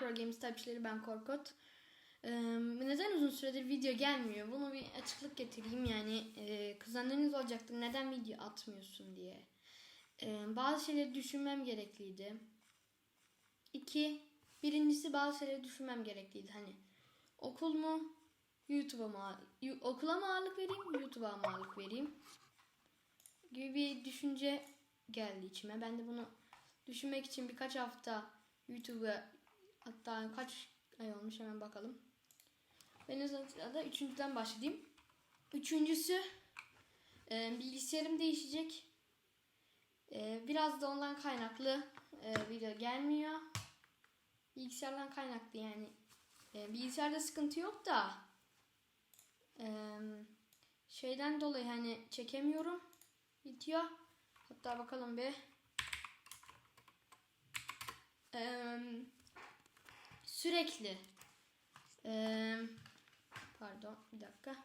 Pro Games Type'çileri ben Korkut. Ee, neden uzun süredir video gelmiyor? Bunu bir açıklık getireyim yani e, kuzenleriniz olacaktır neden video atmıyorsun diye. Ee, bazı şeyleri düşünmem gerekliydi. İki, birincisi bazı şeyleri düşünmem gerekliydi. Hani okul mu, YouTube'a mı, okula mı ağırlık vereyim, YouTube'a mı ağırlık vereyim gibi bir düşünce geldi içime. Ben de bunu düşünmek için birkaç hafta YouTube'a hatta kaç ay olmuş hemen bakalım. Ben da üçüncüden başlayayım. Üçüncüsü e, bilgisayarım değişecek. E, biraz da ondan kaynaklı e, video gelmiyor. Bilgisayardan kaynaklı yani. E, bilgisayarda sıkıntı yok da e, şeyden dolayı hani çekemiyorum video. Hatta bakalım bir. Eee, sürekli. Eee, pardon bir dakika.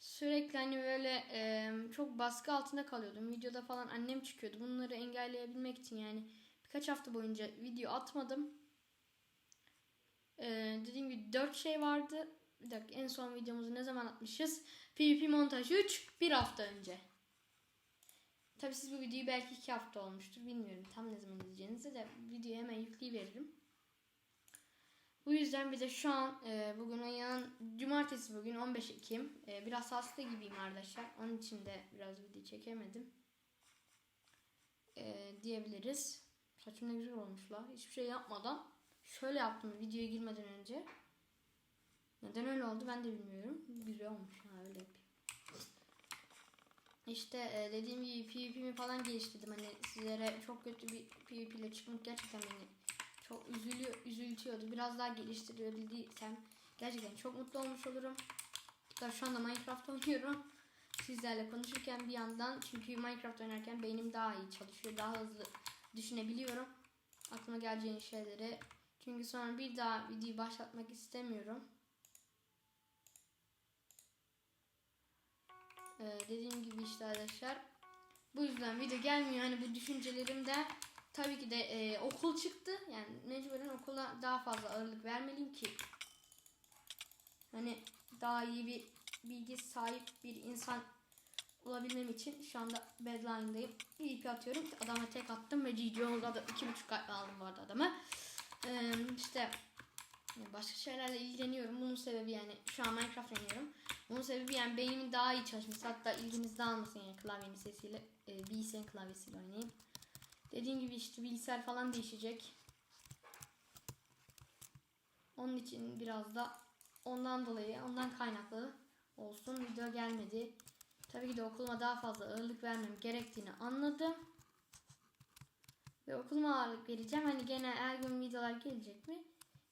Sürekli hani böyle eee, çok baskı altında kalıyordum. Videoda falan annem çıkıyordu. Bunları engelleyebilmek için yani birkaç hafta boyunca video atmadım. Eee, dediğim gibi 4 şey vardı. Bir dakika en son videomuzu ne zaman atmışız? PvP Montaj 3 bir hafta önce. Tabi siz bu videoyu belki iki hafta olmuştur. Bilmiyorum tam ne zaman izleyeceğinizi de videoyu hemen yükleyiveririm. Bu yüzden bir de şu an e, bugün ayın cumartesi bugün 15 Ekim. E, biraz hasta gibiyim arkadaşlar. Onun için de biraz video çekemedim. E, diyebiliriz. Saçım ne güzel olmuş la. Hiçbir şey yapmadan. Şöyle yaptım videoya girmeden önce. Neden öyle oldu ben de bilmiyorum. Güzel olmuş ha öyle yapayım. İşte e, dediğim gibi PvP'mi falan geliştirdim. Hani sizlere çok kötü bir PvP ile çıkmak gerçekten beni çok üzülüyor, üzültüyordu. Biraz daha geliştirebildiysem gerçekten çok mutlu olmuş olurum. Hatta şu anda Minecraft oynuyorum. Sizlerle konuşurken bir yandan çünkü Minecraft oynarken beynim daha iyi çalışıyor. Daha hızlı düşünebiliyorum. Aklıma geleceğin şeyleri. Çünkü sonra bir daha videoyu başlatmak istemiyorum. Ee, dediğim gibi işte arkadaşlar. Bu yüzden video gelmiyor. Hani bu düşüncelerim de tabii ki de e, okul çıktı. Yani mecburen okula daha fazla ağırlık vermeliyim ki hani daha iyi bir bilgi sahip bir insan olabilmem için şu anda bedline'dayım. İyi atıyorum. Adama tek attım ve GG oldu. Da iki buçuk kalp aldım bu arada adamı. Ee, işte başka şeylerle ilgileniyorum. Bunun sebebi yani şu an Minecraft oynuyorum. Bunun sebebi yani beynimin daha iyi çalışması. Hatta ilginiz dağılmasın yani klavyenin sesiyle. E, bilgisayarın klavyesiyle oynayayım. Dediğim gibi işte bilgisayar falan değişecek. Onun için biraz da ondan dolayı, ondan kaynaklı olsun. Video gelmedi. Tabii ki de okuluma daha fazla ağırlık vermem gerektiğini anladım. Ve okuluma ağırlık vereceğim. Hani gene her gün videolar gelecek mi?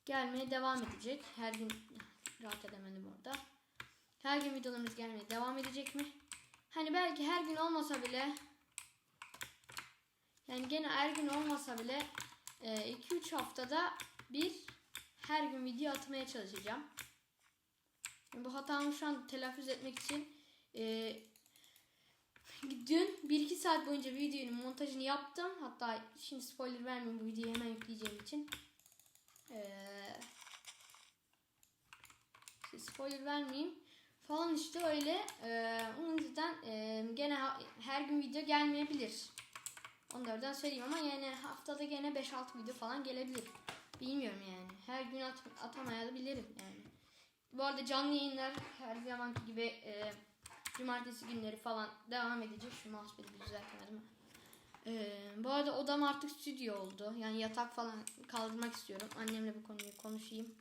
Gelmeye devam edecek. Her gün rahat edemedim orada. Her gün videolarımız gelmeye devam edecek mi? Hani belki her gün olmasa bile yani gene her gün olmasa bile 2-3 haftada bir her gün video atmaya çalışacağım. Bu hatamı şu an telaffuz etmek için e, dün 1-2 saat boyunca videonun montajını yaptım. Hatta şimdi spoiler vermeyeyim bu videoyu hemen yükleyeceğim için. Eee spoiler vermeyeyim falan işte öyle. Ee, onun yüzden e, gene her gün video gelmeyebilir. Onlardan söyleyeyim ama yani haftada gene 5-6 video falan gelebilir. Bilmiyorum yani. Her gün at atamayabilirim yani. Bu arada canlı yayınlar her zamanki gibi e, cumartesi günleri falan devam edecek. Şu mousepad'i düzeltemedim. Ee, bu arada odam artık stüdyo oldu. Yani yatak falan kaldırmak istiyorum. Annemle bu konuyu konuşayım.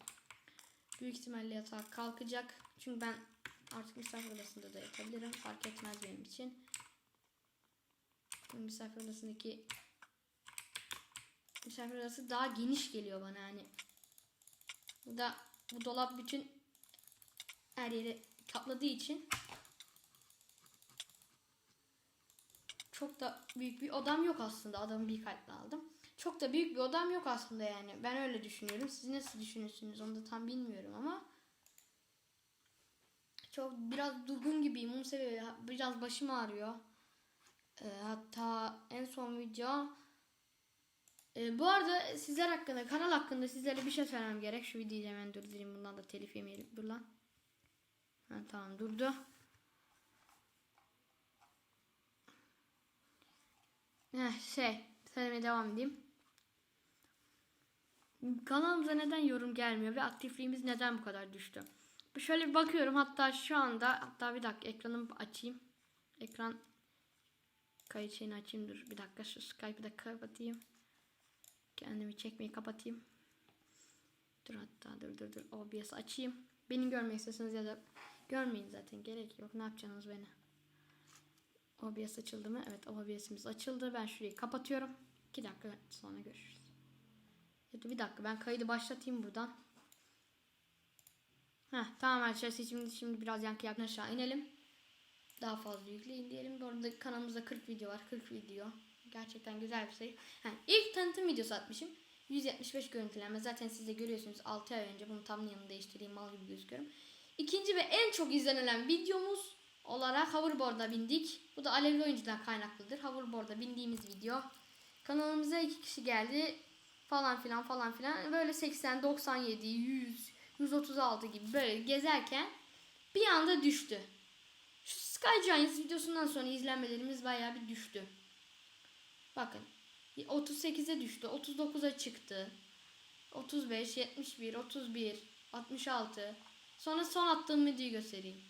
Büyük ihtimalle yatak kalkacak. Çünkü ben artık misafir odasında da yatabilirim. Fark etmez benim için. Misafir odasındaki misafir odası daha geniş geliyor bana yani. Bu da bu dolap bütün her yeri kapladığı için çok da büyük bir odam yok aslında. Adamı bir kalple aldım. Çok da büyük bir odam yok aslında yani. Ben öyle düşünüyorum. Siz nasıl düşünüyorsunuz onu da tam bilmiyorum ama çok biraz durgun gibiyim. Onun sebebi biraz başım ağrıyor. Ee, hatta en son video Ee, bu arada sizler hakkında, kanal hakkında sizlere bir şey söylemem gerek. Şu videoyu hemen durdurayım. Bundan da telif yemeyelim. Dur lan. Ha, tamam durdu. Heh, şey, söylemeye devam edeyim. Kanalımıza neden yorum gelmiyor ve aktifliğimiz neden bu kadar düştü? Şöyle bir bakıyorum hatta şu anda hatta bir dakika ekranımı açayım. Ekran kayıt şeyini açayım dur bir dakika şu Skype'ı da kapatayım. Kendimi çekmeyi kapatayım. Dur hatta dur dur dur OBS açayım. Beni görmek istiyorsanız ya da görmeyin zaten gerek yok. Ne yapacaksınız beni? OBS açıldı mı? Evet OBS'imiz açıldı. Ben şurayı kapatıyorum. 2 dakika sonra görüşürüz. Ya bir dakika ben kaydı başlatayım buradan. Heh, tamam arkadaşlar şimdi, şimdi biraz yankı aşağı inelim. Daha fazla yükleyin diyelim. Bu arada kanalımızda 40 video var. 40 video. Gerçekten güzel bir şey. Ha, ilk tanıtım videosu atmışım. 175 görüntülenme. Zaten siz de görüyorsunuz 6 ay önce bunu tam yanını değiştireyim mal gibi gözüküyorum. İkinci ve en çok izlenilen videomuz olarak hoverboard'a bindik. Bu da alevli oyuncudan kaynaklıdır. Hoverboard'a bindiğimiz video. Kanalımıza iki kişi geldi. Falan filan falan filan. Böyle 80, 97, 100, 136 gibi böyle gezerken bir anda düştü. Sky Giants videosundan sonra izlenmelerimiz bayağı bir düştü. Bakın 38'e düştü, 39'a çıktı. 35, 71, 31, 66. Sonra son attığım videoyu göstereyim.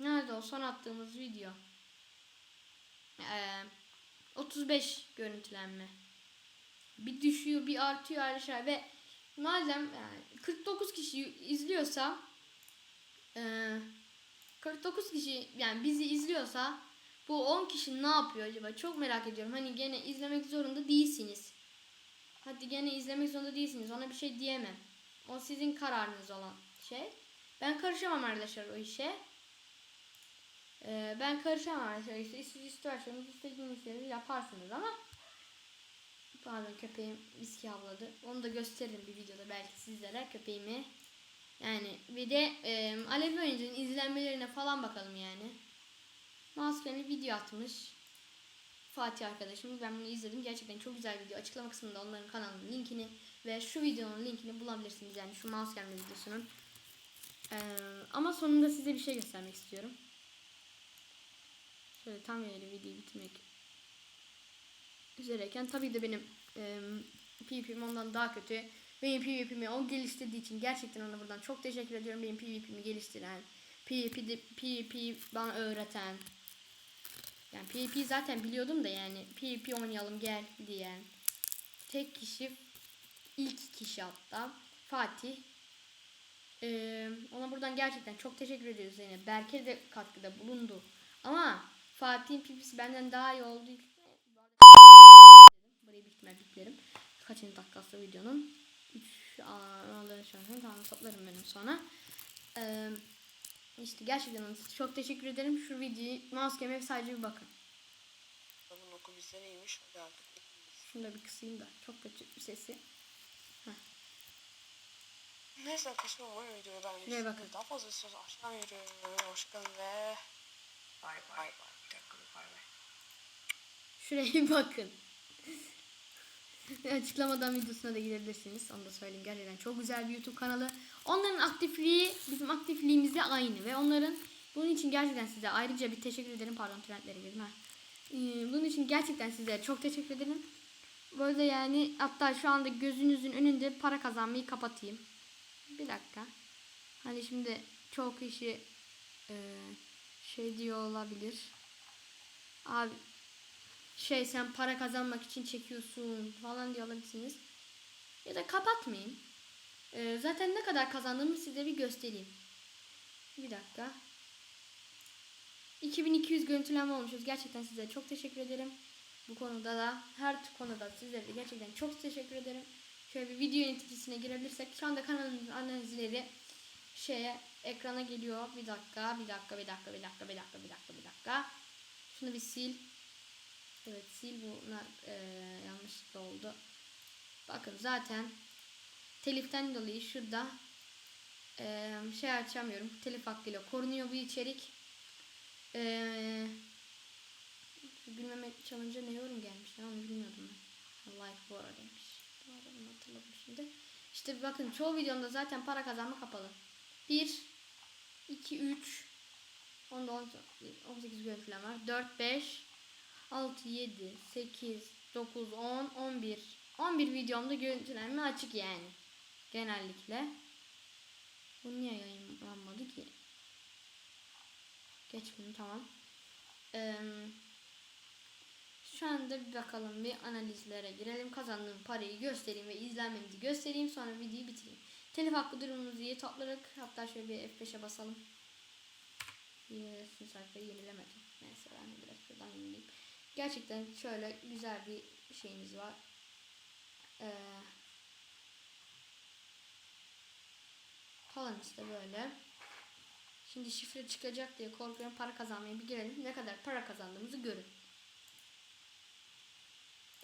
Nerede o son attığımız video? Ee, 35 görüntülenme. Bir düşüyor, bir artıyor aşağı ve madem yani 49 kişi izliyorsa e, 49 kişi yani bizi izliyorsa bu 10 kişi ne yapıyor acaba? Çok merak ediyorum. Hani gene izlemek zorunda değilsiniz. Hadi gene izlemek zorunda değilsiniz. Ona bir şey diyemem. O sizin kararınız olan şey. Ben karışamam arkadaşlar o işe. Ee, ben karışamam arkadaşlar. İşte siz isterseniz istediğiniz yaparsınız ama Pardon köpeğim viski havladı. Onu da gösteririm bir videoda belki sizlere köpeğimi. Yani bir de e, Alevi oyuncunun izlenmelerine falan bakalım yani. Maskeli video atmış. Fatih arkadaşım. Ben bunu izledim. Gerçekten çok güzel video. Açıklama kısmında onların kanalının linkini ve şu videonun linkini bulabilirsiniz. Yani şu mouse videosunun. Ee, ama sonunda size bir şey göstermek istiyorum. Şöyle tam yaylı videoyu bitirmek üzereyken tabii de benim e, PvP'm ondan daha kötü. Benim PvP'mi o geliştirdiği için gerçekten ona buradan çok teşekkür ediyorum. Benim PvP'mi geliştiren, PvP'de PvP bana öğreten. Yani PvP zaten biliyordum da yani PvP oynayalım gel diyen tek kişi ilk kişi hatta Fatih. Ee, ona buradan gerçekten çok teşekkür ediyoruz yine. Berke de katkıda bulundu. Ama Fatih'in PvP'si benden daha iyi oldu. Burayı büyük ihtimal biplerim. Kaçıncı dakikası videonun? 3 ağları şarkını tamam toplarım benim sonra. Ee, işte gerçekten çok teşekkür ederim. Şu videoyu mouse sadece bir bakın. Bunun oku bizde neymiş? Hadi artık. Şunu da bir kısayım da. Çok kötü bir sesi. Neyse arkadaşlar umarım videoyu beğenmişsiniz. bakın. Daha fazla istiyorsanız aşağı yürüyorum. Hoşçakalın ve bay bay. Bay bay bay. Şuraya bakın. Açıklamadan videosuna da gidebilirsiniz. Onu da söyleyeyim. Gerçekten çok güzel bir YouTube kanalı. Onların aktifliği bizim aktifliğimizle aynı ve onların bunun için gerçekten size ayrıca bir teşekkür ederim. Pardon trendlere girdim. Ee, bunun için gerçekten size çok teşekkür ederim. Böyle yani hatta şu anda gözünüzün önünde para kazanmayı kapatayım. Bir dakika. Hani şimdi çoğu kişi e, şey diyor olabilir. Abi şey sen para kazanmak için çekiyorsun falan diyor olabilirsiniz. Ya da kapatmayın. Ee, zaten ne kadar kazandığımı size bir göstereyim. Bir dakika. 2200 görüntülenme olmuşuz. Gerçekten size çok teşekkür ederim. Bu konuda da her konuda sizlere de gerçekten çok teşekkür ederim. Şöyle bir video yöneticisine girebilirsek şu anda kanalın analizleri şeye ekrana geliyor. Bir dakika, bir dakika, bir dakika, bir dakika, bir dakika, bir dakika, bir dakika. Şunu bir sil. Evet sil bunlar e, yanlışlıkla oldu. Bakın zaten teliften dolayı şurada e, şey açamıyorum. Telif hakkıyla korunuyor bu içerik. E, şu gülmeme challenge ne yorum gelmiş onu bilmiyordum ben. Like bu arada demiş. Onu hatırladım şimdi. İşte bakın çoğu videomda zaten para kazanma kapalı. 1 2 3 onda 18 görüntülen var. 4 5 6 7 8 9 10 11 11 videomda görüntülenme açık yani. Genellikle. Bu niye yayınlanmadı ki? Geç bunu tamam. Eee şu anda bir bakalım bir analizlere girelim. Kazandığım parayı göstereyim ve izlenmemizi göstereyim. Sonra videoyu bitireyim. Telif hakkı durumumuzu iyi topladık. Hatta şöyle bir F5'e basalım. Yenilesin sayfayı yenilemedim. Neyse ben biraz şuradan yenileyim. Gerçekten şöyle güzel bir şeyimiz var. Ee, kalan işte böyle. Şimdi şifre çıkacak diye korkuyorum. Para kazanmaya bir girelim. Ne kadar para kazandığımızı görün.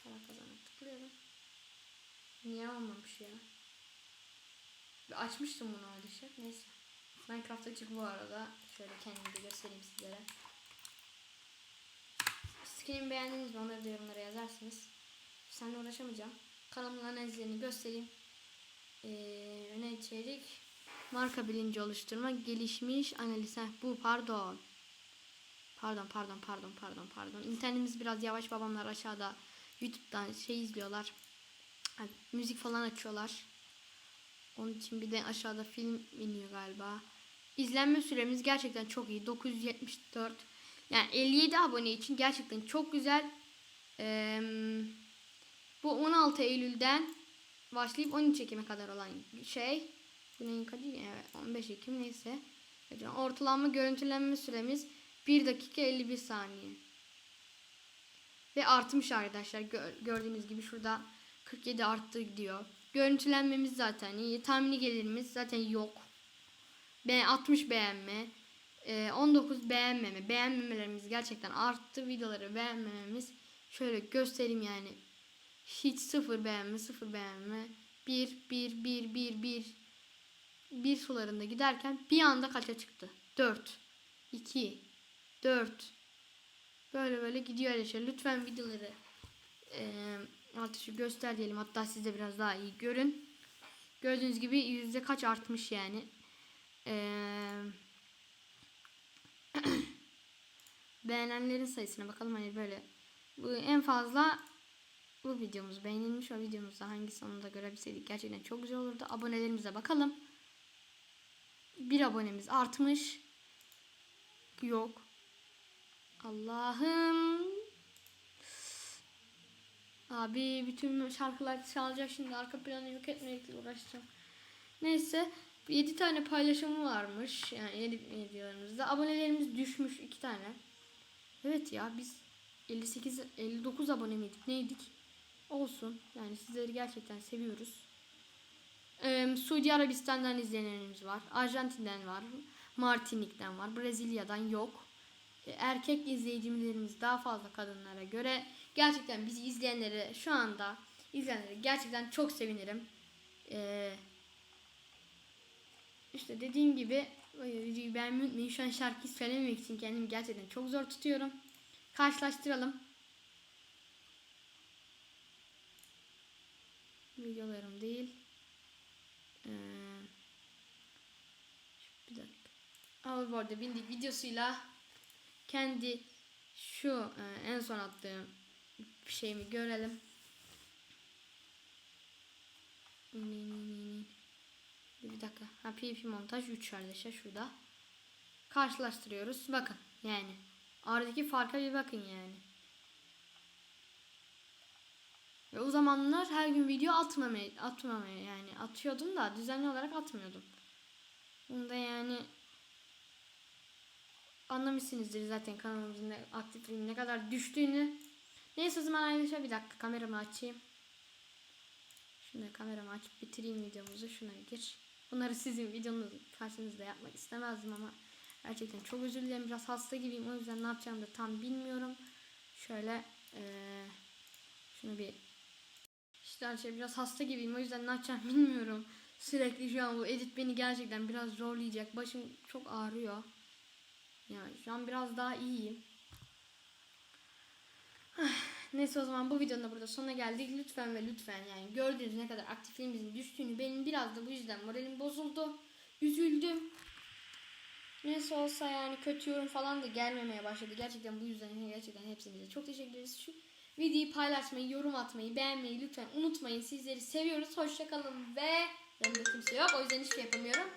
Para kazanıp tıklıyorum. Niye olmamış ya? Bir açmıştım bunu öyle Neyse. Minecraft açık bu arada. Şöyle kendimi göstereyim sizlere. Skin'imi beğendiniz mi? Onları da yorumlara yazarsınız. Seninle uğraşamayacağım. Kanalımın analizlerini göstereyim. Ee, ne içerik? Marka bilinci oluşturma. Gelişmiş analiz. Heh, bu pardon. Pardon pardon pardon pardon pardon. İnternetimiz biraz yavaş babamlar aşağıda YouTube'dan şey izliyorlar. Hani müzik falan açıyorlar. Onun için bir de aşağıda film iniyor galiba. İzlenme süremiz gerçekten çok iyi. 974. Yani 57 abone için gerçekten çok güzel. Ee, bu 16 Eylül'den başlayıp 13 Ekim'e kadar olan şey. Bu neyin kadı? Evet 15 Ekim neyse. Ortalama görüntülenme süremiz 1 dakika 51 saniye. Ve artmış arkadaşlar. Gör- gördüğünüz gibi şurada 47 arttı gidiyor. Görüntülenmemiz zaten iyi. Tahmini gelirimiz zaten yok. Be 60 beğenme. E, 19 beğenmeme. Beğenmemelerimiz gerçekten arttı. Videoları beğenmememiz. Şöyle göstereyim yani. Hiç sıfır beğenme, sıfır beğenme. 1, 1, 1, 1, 1. Bir sularında giderken bir anda kaça çıktı? 4, 2, 4, Böyle böyle gidiyor arkadaşlar. Lütfen videoları e, artışı göster diyelim. Hatta siz de biraz daha iyi görün. Gördüğünüz gibi yüzde kaç artmış yani. Eee beğenenlerin sayısına bakalım hani böyle. Bu en fazla bu videomuz beğenilmiş. O videomuzda hangisi onu da görebilseydik gerçekten çok güzel olurdu. Abonelerimize bakalım. Bir abonemiz artmış. Yok. Allah'ım. Abi bütün şarkılar çalacak şimdi arka planı yok etmekle uğraşacağım. Neyse 7 tane paylaşımı varmış yani 7 videolarımızda. Abonelerimiz düşmüş 2 tane. Evet ya biz 58 59 abone miydik neydik? Olsun yani sizleri gerçekten seviyoruz. Ee, Suudi Arabistan'dan izleyenlerimiz var. Arjantin'den var. Martinik'ten var. Brezilya'dan yok E, erkek izleyicilerimiz daha fazla kadınlara göre gerçekten bizi izleyenleri şu anda izleyenleri gerçekten çok sevinirim. Ee, işte dediğim gibi videoyu beğenmeyi. Şu an şarkıyı söylememek için kendimi gerçekten çok zor tutuyorum. Karşılaştıralım. Videolarım değil. Ee, bir dakika. Hoverboard'a bindik videosuyla kendi şu e, en son attığım şeyimi görelim. Bir dakika. Ha PvP montaj 3 arkadaşlar şurada. Karşılaştırıyoruz. Bakın yani. Aradaki farka bir bakın yani. Ve o zamanlar her gün video atmamaya, atmamaya yani atıyordum da düzenli olarak atmıyordum. Bunda yani anlamışsınızdır zaten kanalımızın aktifliğinin ne kadar düştüğünü. Neyse o zaman arkadaşlar bir dakika kameramı açayım. Şunu kameramı açıp bitireyim videomuzu. Şuna gir. Bunları sizin videonuz karşınızda yapmak istemezdim ama gerçekten çok özür dilerim. Biraz hasta gibiyim. O yüzden ne yapacağımı da tam bilmiyorum. Şöyle eee şunu bir işte arkadaşlar biraz hasta gibiyim. O yüzden ne yapacağımı bilmiyorum. Sürekli şu an bu edit beni gerçekten biraz zorlayacak. Başım çok ağrıyor. Yani şu an biraz daha iyiyim. Neyse o zaman bu videonun da burada sonuna geldik. Lütfen ve lütfen yani gördüğünüz ne kadar aktifliğimizin düştüğünü benim biraz da bu yüzden moralim bozuldu. Üzüldüm. Neyse olsa yani kötü yorum falan da gelmemeye başladı. Gerçekten bu yüzden gerçekten hepsinize çok teşekkür ederiz. Şu videoyu paylaşmayı, yorum atmayı, beğenmeyi lütfen unutmayın. Sizleri seviyoruz. Hoşçakalın ve yanımda kimse yok. O yüzden hiçbir şey yapamıyorum.